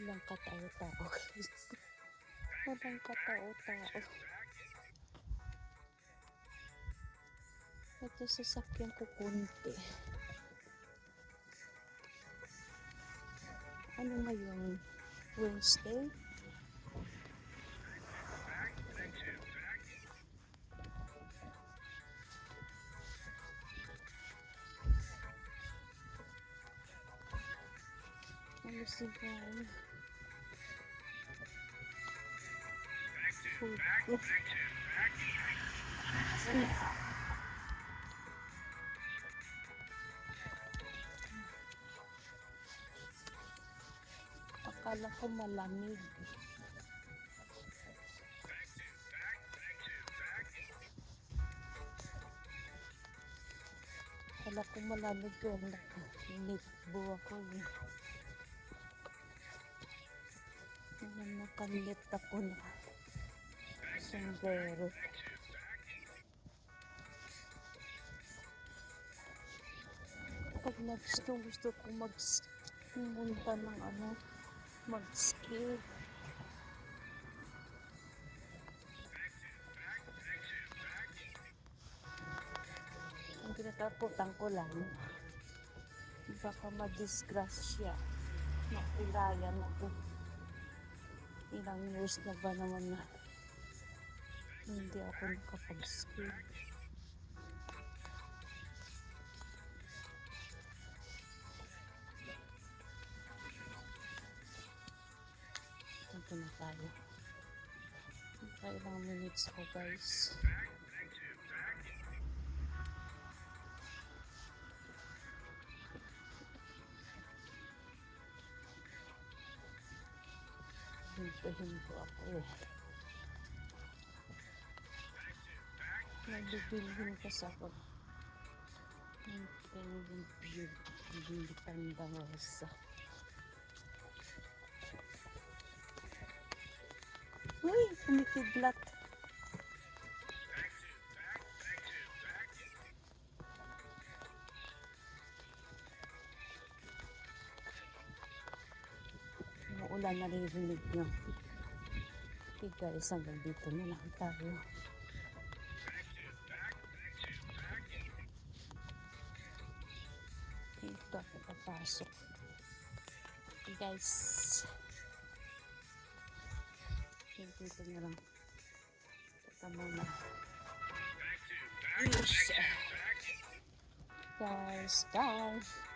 Walang katao-tao. Walang katao-tao. Ito sasakyan ko kunti. Ano ngayon? Wednesday? Ano sigaw? Food ko. Akala ko malamig. Akala ko malamig ko. Nitbo ako eh. Ano nakalit ako na sombrero. Pag gusto, gusto ko mag pumunta ng ano, mag-ski. Ang kinatakutan ko lang, baka madisgrasya. Mapilayan ako. Ilang years na ba naman na hindi ako nakapag-ski. Ito na tayo. Kailang minutes ko guys. Hintahin ko ako eh. Nagbibilhin kasi ako. Hintahin yung beauty pandang rosa. Uy, kumikidlat. Umuulan naririnig nyo. Okay guys, hanggang dito na lang tayo. Dito ako papasok. Okay guys. Dito na lang. Ito muna. Yes. Guys, guys.